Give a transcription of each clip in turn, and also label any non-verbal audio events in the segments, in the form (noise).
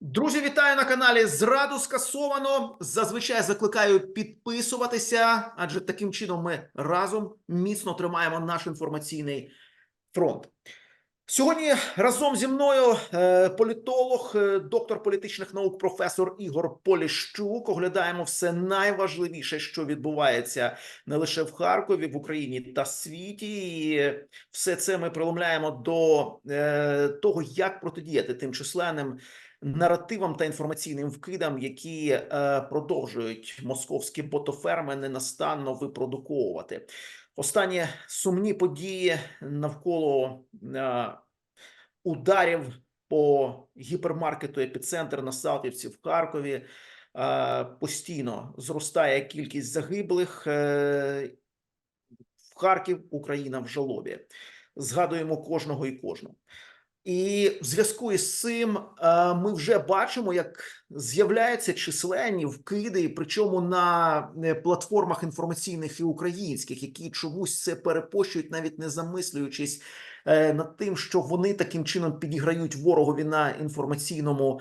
Друзі, вітаю на каналі. Зраду скасовано. Зазвичай закликаю підписуватися, адже таким чином ми разом міцно тримаємо наш інформаційний фронт. Сьогодні разом зі мною е, політолог, е, доктор політичних наук, професор Ігор Поліщук. Оглядаємо все найважливіше, що відбувається не лише в Харкові, в Україні та світі. І все це ми приломляємо до е, того, як протидіяти тим численним наративам та інформаційним вкидам, які е, продовжують московські ботоферми ненастанно випродуковувати. Останні сумні події навколо е, ударів по гіпермаркету епіцентр на Салтівці в Харкові. Е, постійно зростає кількість загиблих. Е, в Харків Україна в жалобі. Згадуємо кожного і кожну. І в зв'язку із цим е, ми вже бачимо, як з'являються численні вкиди, причому на е, платформах інформаційних і українських, які чомусь це перепощують, навіть не замислюючись е, над тим, що вони таким чином підіграють ворогові на інформаційному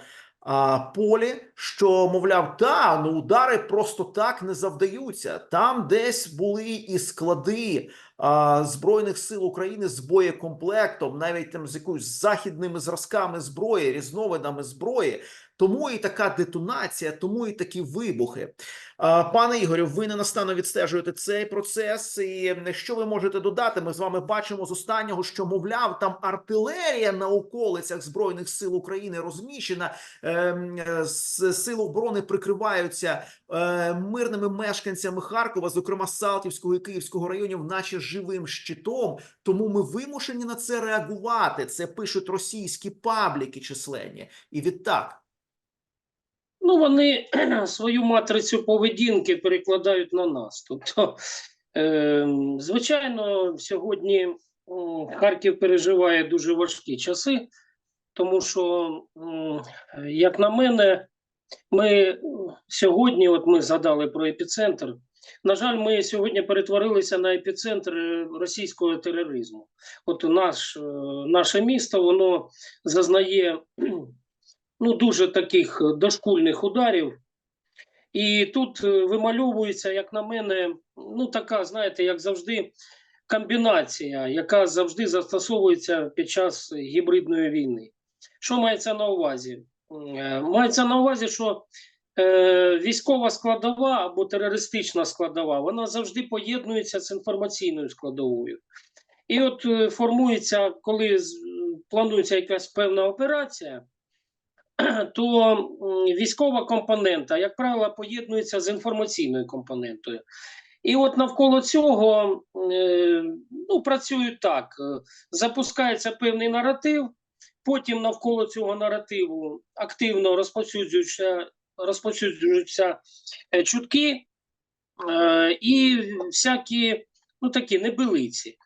полі, що мовляв, та ну удари просто так не завдаються. Там десь були і склади збройних сил України з боєкомплектом, навіть там з якоюсь західними зразками зброї, різновидами зброї. Тому і така детонація, тому і такі вибухи. Пане Ігорю, ви ненастанно відстежуєте цей процес. І що ви можете додати? Ми з вами бачимо з останнього, що мовляв, там артилерія на околицях збройних сил України розміщена. Е, с- Сили оборони прикриваються е, мирними мешканцями Харкова, зокрема Салтівського і Київського районів, наче живим щитом. Тому ми вимушені на це реагувати. Це пишуть російські пабліки численні. І відтак. Ну, вони (clears throat) свою матрицю поведінки перекладають на нас. Тобто, е, звичайно, сьогодні Харків переживає дуже важкі часи, тому що, як на мене, ми сьогодні, от ми згадали про епіцентр. На жаль, ми сьогодні перетворилися на епіцентр е, російського тероризму. От наш, е, наше місто воно зазнає (clears throat) ну, дуже таких дошкульних ударів. І тут е, вимальовується, як на мене, ну така, знаєте, як завжди, комбінація, яка завжди застосовується під час гібридної війни. Що мається на увазі? Мається на увазі, що е, військова складова або терористична складова, вона завжди поєднується з інформаційною складовою. І от е, формується, коли планується якась певна операція, (clears throat) то військова компонента, як правило, поєднується з інформаційною компонентою. І от навколо цього е, ну, працюють так: запускається певний наратив, потім навколо цього наративу активно розповсюджуються, розповсюджуються е, чутки е, і всякі ну, такі небилиці.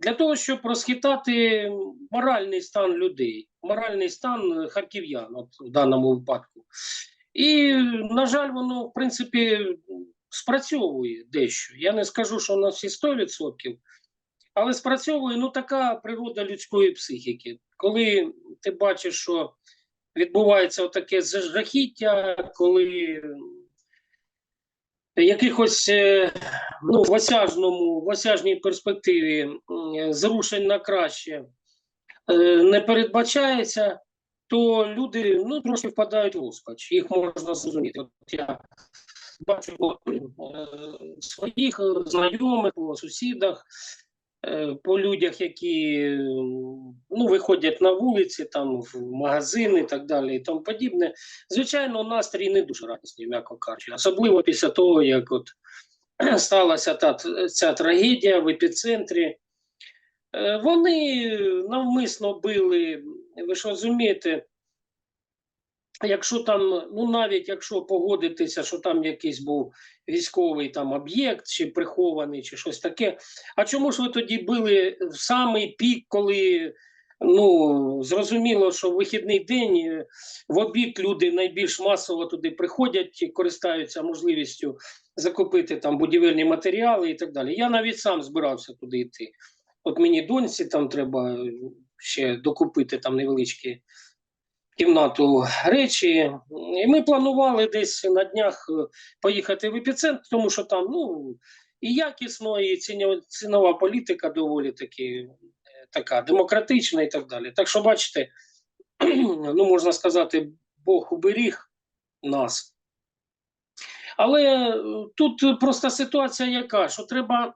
Для того, щоб розхитати моральний стан людей, моральний стан харків'ян от, в даному випадку. І, на жаль, воно, в принципі, спрацьовує дещо. Я не скажу, що на всі 100%, але спрацьовує ну, така природа людської психіки. Коли ти бачиш, що відбувається таке жахіття, коли якихось е, ну, в осяжному, в осяжній перспективі зрушень на краще е, не передбачається, то люди ну, трошки впадають в розпач. Їх можна зрозуміти. От я бачу е, своїх е, знайомих, по сусідах, е, по людях, які е, ну, виходять на вулиці, там, в магазини і так далі, і тому подібне. Звичайно, настрій не дуже радісний, м'яко кажучи. Особливо після того, як от (clears throat) сталася та, ця трагедія в епіцентрі. Е, Вони навмисно били, ви ж розумієте, якщо там, ну навіть якщо погодитися, що там якийсь був військовий там об'єкт, чи прихований, чи щось таке. А чому ж ви тоді били в самий пік, коли ну зрозуміло, що в вихідний день е, в обід люди найбільш масово туди приходять, користаються можливістю закупити там будівельні матеріали і так далі. Я навіть сам збирався туди йти. От мені доньці там треба ще докупити там невеличкі кімнату речі. І ми планували десь на днях е, поїхати в епіцентр, тому що там ну, і якісно, і цінова політика доволі таки е, така демократична і так далі. Так що, бачите, (clears throat) ну можна сказати, Бог уберіг нас. Але е, тут просто ситуація яка, що треба,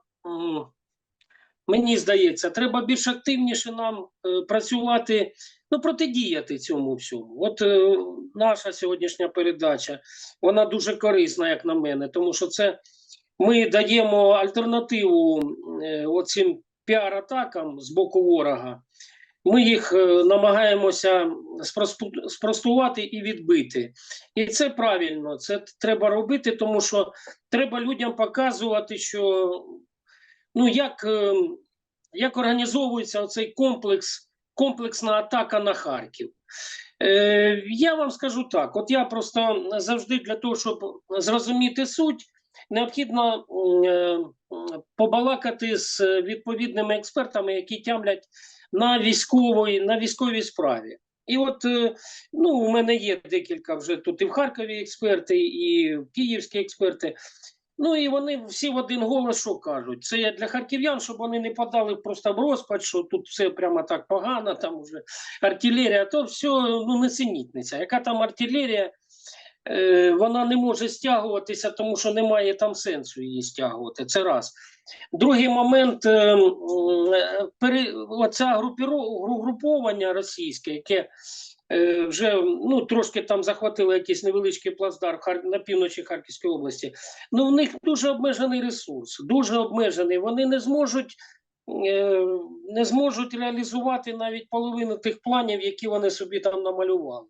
мені здається, треба більш активніше нам працювати, ну, протидіяти цьому всьому. От е, наша сьогоднішня передача, вона дуже корисна, як на мене, тому що це ми даємо альтернативу е, оцим піар-атакам з боку ворога. Ми їх е, намагаємося спростувати і відбити. І це правильно, це треба робити, тому що треба людям показувати, що ну як, е, як організовується оцей комплекс, комплексна атака на Харків. Е, я вам скажу так: от я просто завжди для того, щоб зрозуміти суть, необхідно е, побалакати з відповідними експертами, які тямлять на військовій, на військовій справі. І от е, ну, у мене є декілька вже тут і в Харкові експерти, і київські експерти. Ну і вони всі в один голос що кажуть. Це для харків'ян, щоб вони не подали просто в розпад, що тут все прямо так погано, там уже артилерія, то все ну, несенітниця. Яка там артилерія, е, вона не може стягуватися, тому що немає там сенсу її стягувати. Це раз. Другий момент, е, е, пере, оця групіро- гру- груповання російське, яке вже ну, трошки там захватило якийсь невеличкий плацдарм на півночі Харківської області. Ну, в них дуже обмежений ресурс, дуже обмежений. Вони не зможуть. е, Не зможуть реалізувати навіть половину тих планів, які вони собі там намалювали.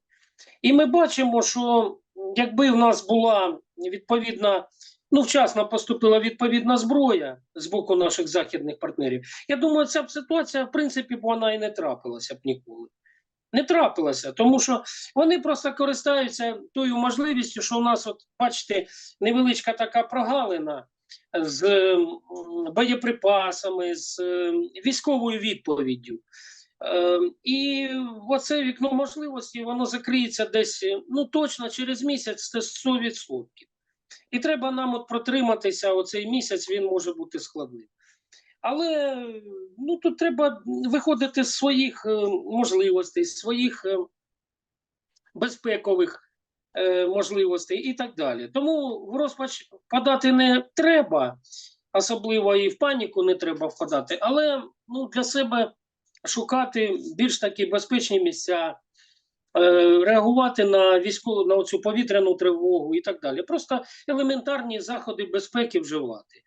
І ми бачимо, що якби в нас була відповідна, ну вчасно поступила відповідна зброя з боку наших західних партнерів, я думаю, ця б ситуація, в принципі, б вона і не трапилася б ніколи. Не трапилася, тому що вони просто користаються тою можливістю, що у нас, от бачите, невеличка така прогалина з м, боєприпасами, з м, військовою відповіддю. Е, І оце вікно можливості воно закриється десь ну точно через місяць це 100%. І треба нам от протриматися оцей місяць, він може бути складним. Але ну тут треба виходити з своїх е, можливостей, з своїх е, безпекових е, можливостей і так далі. Тому в розпач впадати не треба, особливо і в паніку не треба впадати, але ну, для себе шукати більш такі безпечні місця, реагувати на військову на цю повітряну тривогу і так далі. Просто елементарні заходи безпеки вживати.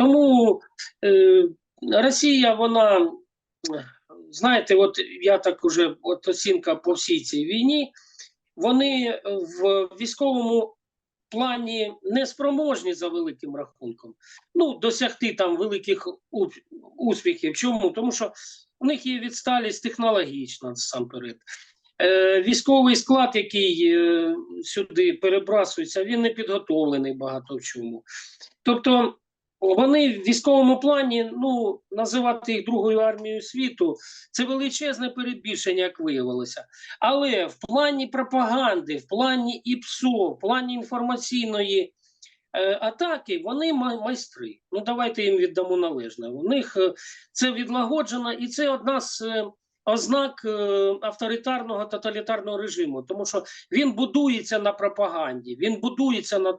Тому е, Росія, вона, знаєте, от я так уже от оцінка по всій цій війні, вони в військовому плані неспроможні за великим рахунком. Ну, досягти там великих успіхів. Чому? Тому що у них є відсталість технологічна насамперед. Е, військовий склад, який е, сюди перебрасується, він не підготовлений багато в чому. Тобто вони в військовому плані, ну, називати їх другою армією світу, це величезне перебільшення, як виявилося. Але в плані пропаганди, в плані ІПСО, в плані інформаційної е, атаки, вони май- майстри. Ну, давайте їм віддамо належне. У них е, це відлагоджено, і це одна з е, ознак е, авторитарного тоталітарного режиму, тому що він будується на пропаганді, він будується на,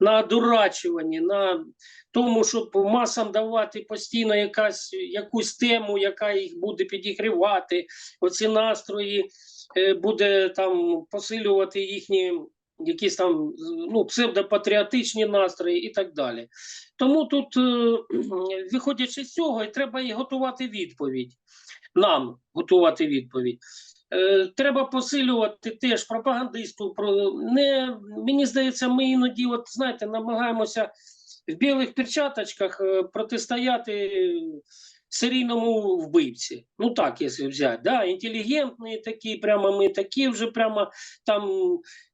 на дурачуванні, на тому, щоб масам давати постійно якась, якусь тему, яка їх буде підігрівати, оці настрої, е, буде там посилювати їхні якісь там ну, псевдопатріотичні настрої і так далі. Тому тут, е, виходячи з цього, і треба і готувати відповідь. Нам готувати відповідь. Е, Треба посилювати теж пропагандисту. Не мені здається, ми іноді, от знаєте, намагаємося в білих перчаточках е, протистояти серійному вбивці. Ну так, якщо взяти, да, інтелігентні такі, прямо ми такі вже прямо там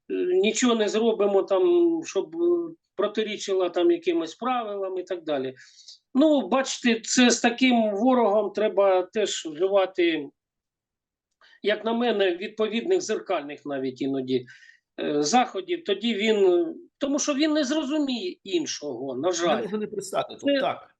е, нічого не зробимо, там, щоб протирічило там якимось правилам і так далі. Ну, бачите, це з таким ворогом треба теж вживати як на мене, відповідних зеркальних навіть іноді е, заходів, тоді він, тому що він не зрозуміє іншого, на жаль. може не пристати тут. Це- Так.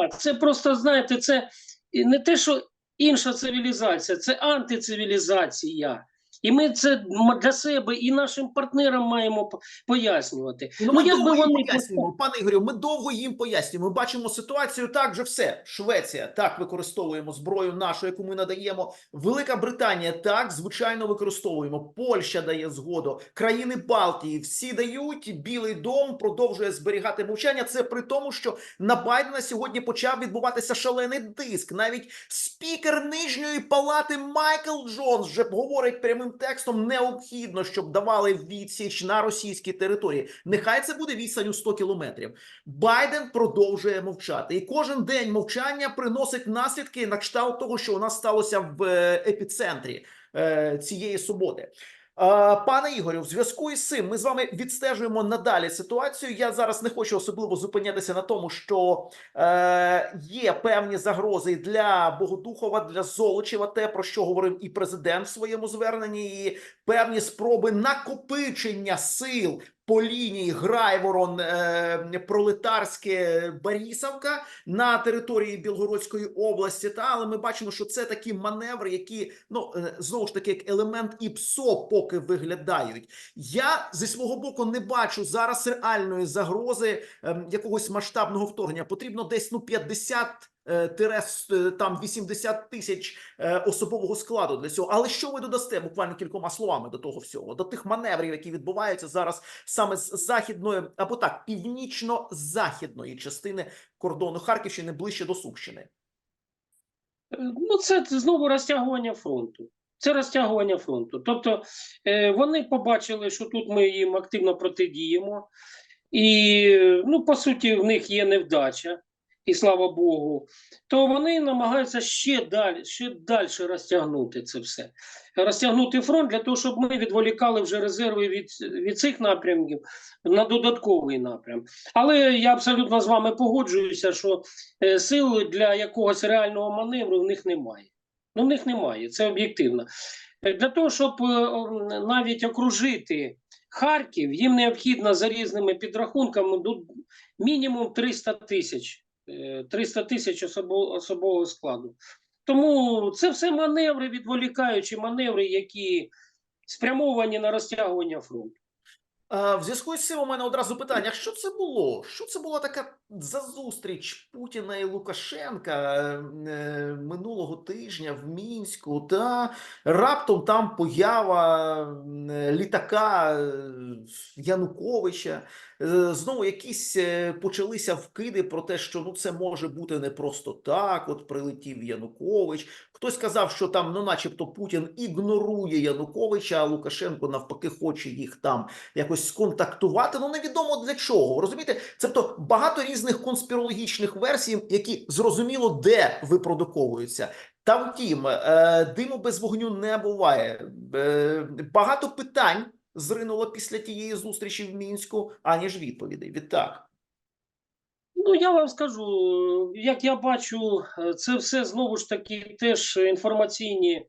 Так, це просто, знаєте, це не те, що інша цивілізація, це антицивілізація. І ми це для себе і нашим партнерам маємо пояснювати. Ну, Ну, ми якби довго їм вони пояснюємо, пане Ігорю, ми довго їм пояснюємо. Ми бачимо ситуацію так же все. Швеція так використовуємо зброю нашу, яку ми надаємо. Велика Британія так звичайно використовуємо. Польща дає згоду. Країни Балтії всі дають. Білий дом продовжує зберігати мовчання. Це при тому, що на Байдена сьогодні почав відбуватися шалений диск. Навіть спікер нижньої палати Майкл Джонс вже говорить прямим текстом: необхідно, щоб давали відсіч на російській території. Нехай це буде відстань у 100 кілометрів. Байден продовжує мовчати, і кожен день мовчання приносить наслідки на кшталт того, що у нас сталося в е, епіцентрі е, цієї суботи. Е, Пане Ігорю, в зв'язку із цим ми з вами відстежуємо надалі ситуацію. Я зараз не хочу особливо зупинятися на тому, що е, є певні загрози для Богодухова, для Золочева, те про що говорив і президент в своєму зверненні, і певні спроби накопичення сил по лінії Грайворон, е, Пролетарське, Борисовка на території Білгородської області. Та але ми бачимо, що це такі маневри, які ну е, знову ж таки як елемент ІПСО поки виглядають. Я зі свого боку не бачу зараз реальної загрози ем, якогось масштабного вторгнення. Потрібно десь ну 50 е, тире с- е, там 80 тисяч е, особового складу для цього. Але що ви додасте буквально кількома словами до того всього, до тих маневрів, які відбуваються зараз саме з західної або так північно-західної частини кордону Харківщини ближче до Сумщини? Е, Ну, це знову розтягування фронту. Це розтягування фронту. Тобто е, вони побачили, що тут ми їм активно протидіємо, і, е, ну, по суті, в них є невдача, і слава Богу, то вони намагаються ще далі, ще далі розтягнути це все. Розтягнути фронт для того, щоб ми відволікали вже резерви від, від цих напрямків на додатковий напрям. Але я абсолютно з вами погоджуюся, що е, сил для якогось реального маневру в них немає. Ну, в них немає, це об'єктивно. Е, Для того, щоб е, навіть окружити Харків, їм необхідно за різними підрахунками мінімум 300 тисяч. Е, 300 тисяч особового складу. Тому це все маневри, відволікаючі маневри, які спрямовані на розтягування фронту. В зв'язку з цим у мене одразу питання: що це було? Що це була така за зустріч Путіна і Лукашенка е, минулого тижня в Мінську? Та раптом там поява е, літака е, Януковича. Знову якісь почалися вкиди про те, що ну це може бути не просто так. От прилетів Янукович. Хтось сказав, що там, ну, начебто, Путін ігнорує Януковича, а Лукашенко навпаки хоче їх там якось сконтактувати. Ну невідомо для чого. Розумієте, Тобто багато різних конспірологічних версій, які зрозуміло де випродуковуються. Та втім, е, диму без вогню не буває. Е, Багато питань зринуло після тієї зустрічі в мінську, аніж відповідей. Відтак. Ну, я вам скажу, як я бачу, це все знову ж таки теж інформаційні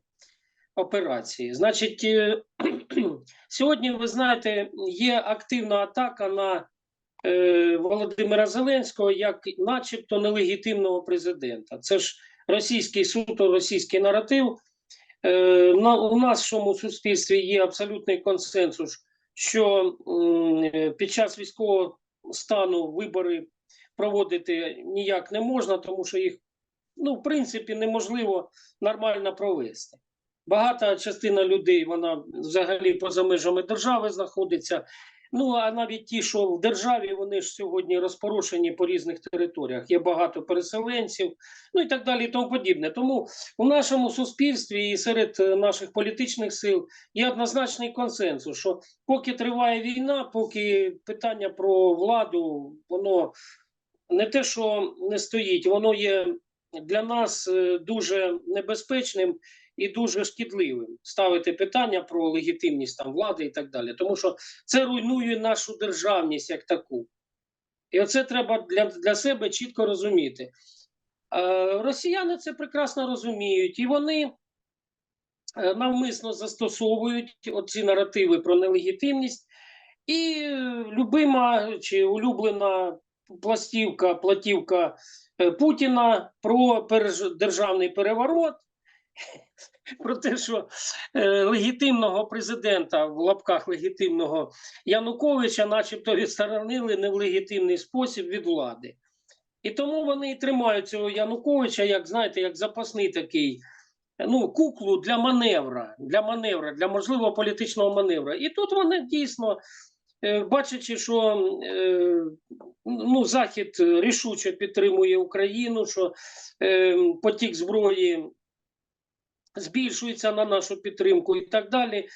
операції. Значить, е, (clears throat) сьогодні, ви знаєте, є активна атака на е, Володимира Зеленського як начебто нелегітимного президента. Це ж російський суто російський наратив. Е, на, у нашому суспільстві є абсолютний консенсус, що е, під час військового стану вибори проводити ніяк не можна, тому що їх, ну, в принципі, неможливо нормально провести. Багата частина людей, вона взагалі поза межами держави знаходиться. Ну, а навіть ті, що в державі, вони ж сьогодні розпорошені по різних територіях. Є багато переселенців, ну і так далі, і тому подібне. Тому у нашому суспільстві і серед е, наших політичних сил є однозначний консенсус, що поки триває війна, поки питання про владу, воно не те, що не стоїть, воно є для нас е, дуже небезпечним і дуже шкідливим ставити питання про легітимність там влади і так далі. Тому що це руйнує нашу державність як таку. І оце треба для, для себе чітко розуміти. Е, росіяни це прекрасно розуміють, і вони е, навмисно застосовують оці наративи про нелегітимність, і любима чи улюблена пластівка, платівка е, Путіна про державний переворот, (laughs) про те, що е, легітимного президента в лапках легітимного Януковича, начебто, відсторонили не в легітимний спосіб від влади. І тому вони і тримають цього Януковича, як знаєте, як запасний такий ну, куклу для маневра, для маневра, для можливого політичного маневра. І тут вони дійсно, бачачи, що е, ну, Захід рішуче підтримує Україну, що е, потік зброї збільшується на нашу підтримку і так далі.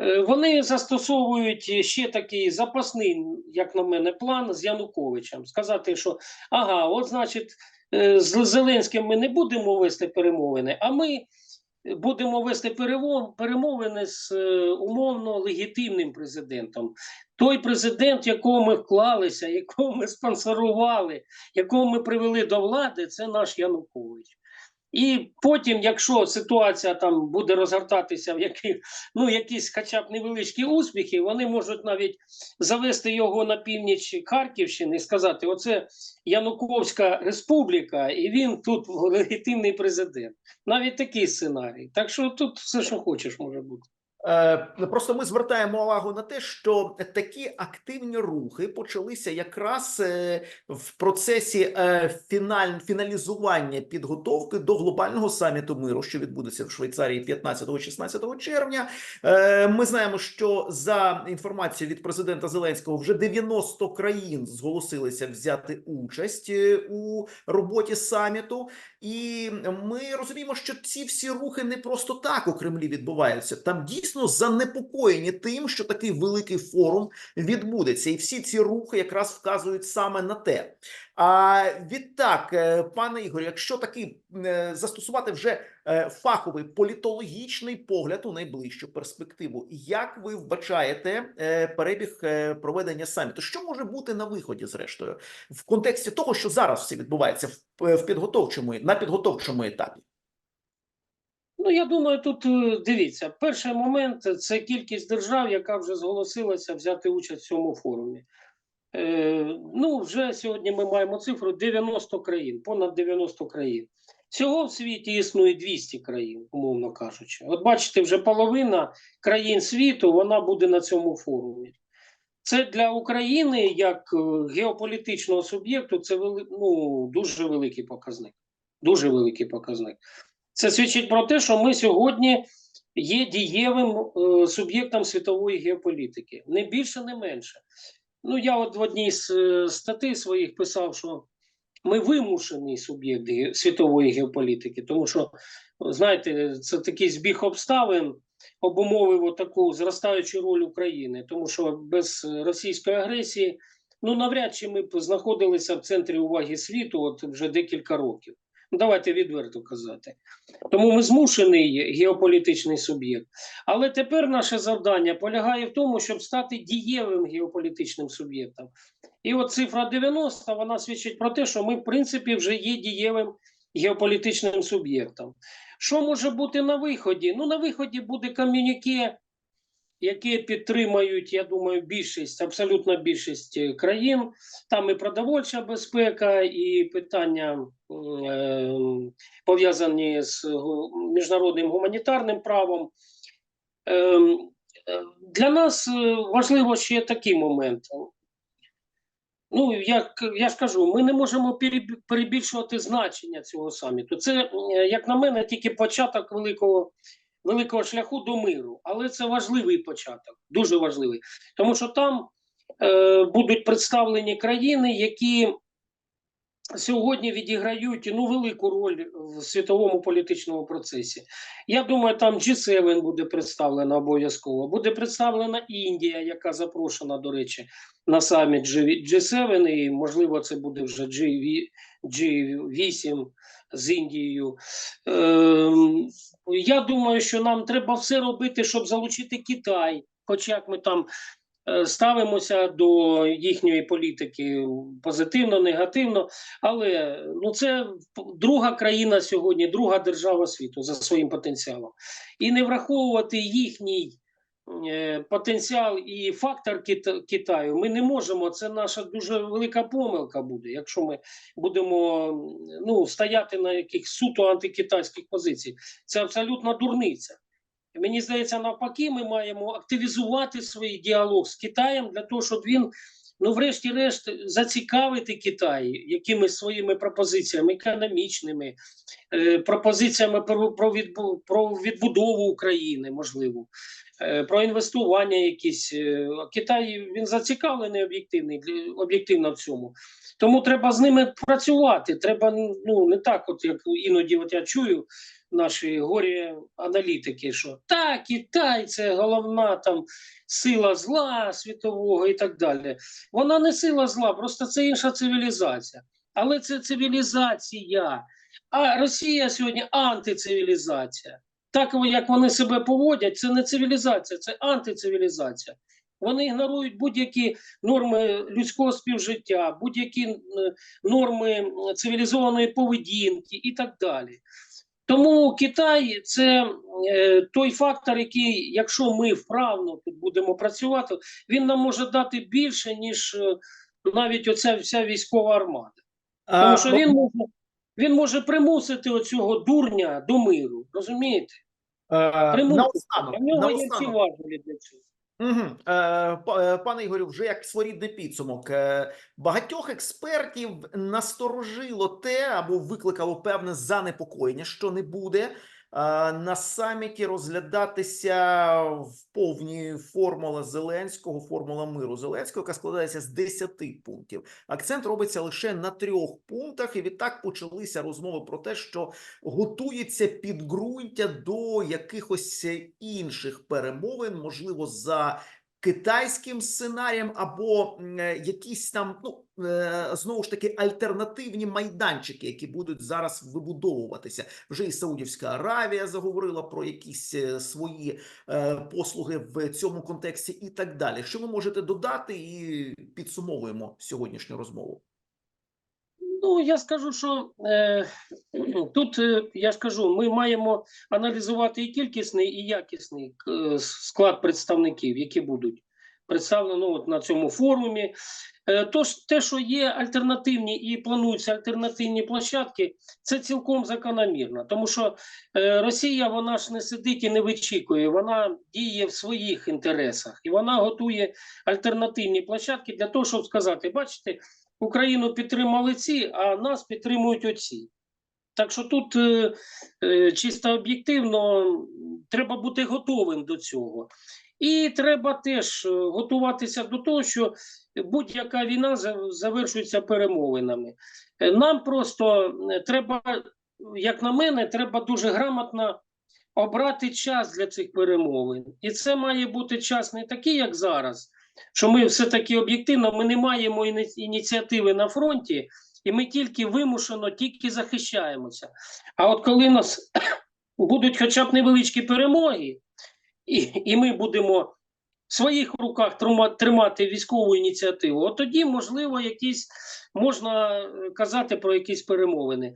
Е, Вони застосовують ще такий запасний, як на мене, план з Януковичем. Сказати, що ага, от значить, е, з Зеленським ми не будемо вести перемовини, а ми будемо вести перемовини з е, умовно легітимним президентом. Той президент, якого ми вклалися, якого ми спонсорували, якого ми привели до влади, це наш Янукович. І потім, якщо ситуація там буде розгортатися в яких, ну, якісь хоча б невеличкі успіхи, вони можуть навіть завести його на північ Харківщини і сказати: оце Януковська республіка, і він тут легітимний президент. Навіть такий сценарій. Так що тут все, що хочеш, може бути. Е, Просто ми звертаємо увагу на те, що такі активні рухи почалися якраз е, в процесі е, фіналь, фіналізування підготовки до глобального саміту миру, що відбудеться в Швейцарії 15-16 червня. Ми знаємо, що за інформацією від президента Зеленського вже 90 країн зголосилися взяти участь у роботі саміту. І ми розуміємо, що ці всі рухи не просто так у Кремлі відбуваються. Там дійсно занепокоєні тим, що такий великий форум відбудеться, і всі ці рухи якраз вказують саме на те. А відтак, е, пане Ігорю, якщо таки е, застосувати вже е, фаховий політологічний погляд у найближчу перспективу, як ви вбачаєте перебіг проведення саміту? Що може бути на виході, зрештою, в контексті того, що зараз все відбувається в підготовчому на підготовчому етапі? Ну, я думаю, тут е, дивіться, перший момент це кількість держав, яка вже зголосилася взяти участь в цьому форумі. Е, ну, вже сьогодні ми маємо цифру 90 країн, понад 90 країн. Всього в світі існує 200 країн, умовно кажучи. От бачите, вже половина країн світу вона буде на цьому форумі. Це для України як е, геополітичного суб'єкту це вели, ну, дуже великий показник. Дуже великий показник. Це свідчить про те, що ми сьогодні є дієвим е, суб'єктом світової геополітики. Не більше, не менше. Ну, я от в одній з е, статей своїх писав, що ми вимушений суб'єкт світової геополітики, тому що, знаєте, це такий збіг обставин обумовив таку зростаючу роль України, тому що без російської агресії ну навряд чи ми б знаходилися в центрі уваги світу от вже декілька років. Ну, давайте відверто казати. Тому ми змушений геополітичний суб'єкт. Але тепер наше завдання полягає в тому, щоб стати дієвим геополітичним суб'єктом. І от цифра 90 вона свідчить про те, що ми, в принципі, вже є дієвим геополітичним суб'єктом. Що може бути на виході? Ну, на виході буде ком'юніке, яке підтримають, я думаю, більшість, абсолютна більшість е, країн. Там і продовольча безпека, і питання е, пов'язані з міжнародним гуманітарним правом. Ем, е, Для нас важливо ще такий момент. Ну, як я ж кажу, ми не можемо перебільшувати значення цього саміту. Це, як на мене, тільки початок великого, великого шляху до миру. Але це важливий початок, дуже важливий. Тому що там е, будуть представлені країни, які сьогодні відіграють ну, велику роль в світовому політичному процесі. Я думаю, там G7 буде представлена обов'язково. Буде представлена Індія, яка запрошена, до речі, на саміт G- G7, і можливо, це буде вже G- G8 з Індією. Ем, я думаю, що нам треба все робити, щоб залучити Китай. Хоча як ми там е, ставимося до їхньої політики позитивно, негативно. Але ну це друга країна сьогодні, друга держава світу за своїм потенціалом. І не враховувати їхній потенціал і фактор Кита- Китаю ми не можемо. Це наша дуже велика помилка буде, якщо ми будемо ну, стояти на яких суто антикитайських позицій. Це абсолютно дурниця. Мені здається, навпаки, ми маємо активізувати свій діалог з Китаєм для того, щоб він, ну, врешті-решт, зацікавити Китай якимись своїми пропозиціями економічними, е, пропозиціями про, про, відбу, про відбудову України, можливо, е, про інвестування якісь. Е, Китай він зацікавлений об'єктивний об'єктивно в цьому. Тому треба з ними працювати. Треба ну не так, от як іноді, от я чую наші горі аналітики, що так, Китай це головна там сила зла світового і так далі. Вона не сила зла, просто це інша цивілізація. Але це цивілізація. А Росія сьогодні антицивілізація. Так як вони себе поводять, це не цивілізація, це антицивілізація. Вони ігнорують будь-які норми людського співжиття, будь-які норми цивілізованої поведінки і так далі. Тому Китай це е, той фактор, який, якщо ми вправно тут будемо працювати, він нам може дати більше, ніж е, навіть оця вся військова армада. Тому що він може, він може примусити оцього дурня до миру. Розумієте? Е, примусити. наостанок, У нього є всі важелі для цього. Угу. Пане Ігорю, вже як своєрідний підсумок. Е, багатьох експертів насторожило те або викликало певне занепокоєння, що не буде на саміті розглядатися в повній формула Зеленського, формула миру Зеленського, яка складається з 10 пунктів. Акцент робиться лише на трьох пунктах, і відтак почалися розмови про те, що готується підґрунтя до якихось інших перемовин, можливо, за китайським сценарієм, або е, якісь там, ну е, знову ж таки, альтернативні майданчики, які будуть зараз вибудовуватися. Вже і Саудівська Аравія заговорила про якісь е, свої послуги в цьому контексті, і так далі. Що ви можете додати, і підсумовуємо сьогоднішню розмову. Ну, я скажу, що е, (clears throat) тут е, я ж кажу, ми маємо аналізувати і кількісний, і якісний е, склад представників, які будуть представлені ну, от на цьому форумі. Е, тож те, що є альтернативні і плануються альтернативні площадки, це цілком закономірно. Тому що е, Росія вона ж не сидить і не вичікує, вона діє в своїх інтересах і вона готує альтернативні площадки для того, щоб сказати: бачите. Україну підтримали ці, а нас підтримують оці. Так що тут е, е, чисто об'єктивно треба бути готовим до цього. І треба теж е, готуватися до того, що будь-яка війна завершується перемовинами. Нам просто треба, як на мене, треба дуже грамотно обрати час для цих перемовин. І це має бути час не такий, як зараз, що ми все-таки об'єктивно ми не маємо ініціативи на фронті, і ми тільки вимушено, тільки захищаємося. А от коли нас (coughs) будуть хоча б невеличкі перемоги, і, і ми будемо в своїх руках тримати військову ініціативу, от тоді, можливо, якісь можна е, казати про якісь перемовини.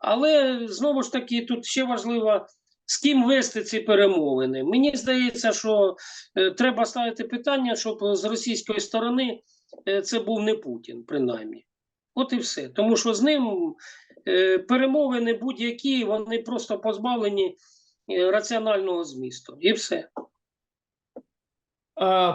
Але знову ж таки, тут ще важливо, з ким вести ці перемовини. Мені здається, що е, треба ставити питання, щоб з російської сторони е, це був не Путін, принаймні. От і все. Тому що з ним е, перемовини будь-які, вони просто позбавлені е, раціонального змісту. І все. Е,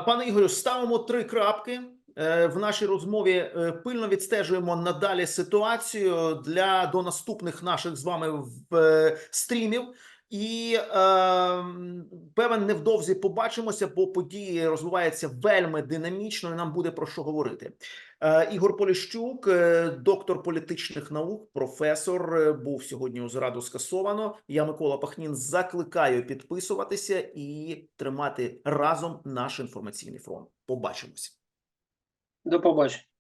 Пане Ігорю, ставимо три крапки. Е, В нашій розмові е, пильно відстежуємо надалі ситуацію для до наступних наших з вами е, стрімів. І е, певен невдовзі побачимося, бо події розвиваються вельми динамічно, і нам буде про що говорити. Е, Ігор Поліщук, е, доктор політичних наук, професор, е, був сьогодні у зраду скасовано. Я Микола Пахнін закликаю підписуватися і тримати разом наш інформаційний фронт. Побачимось. До побачення.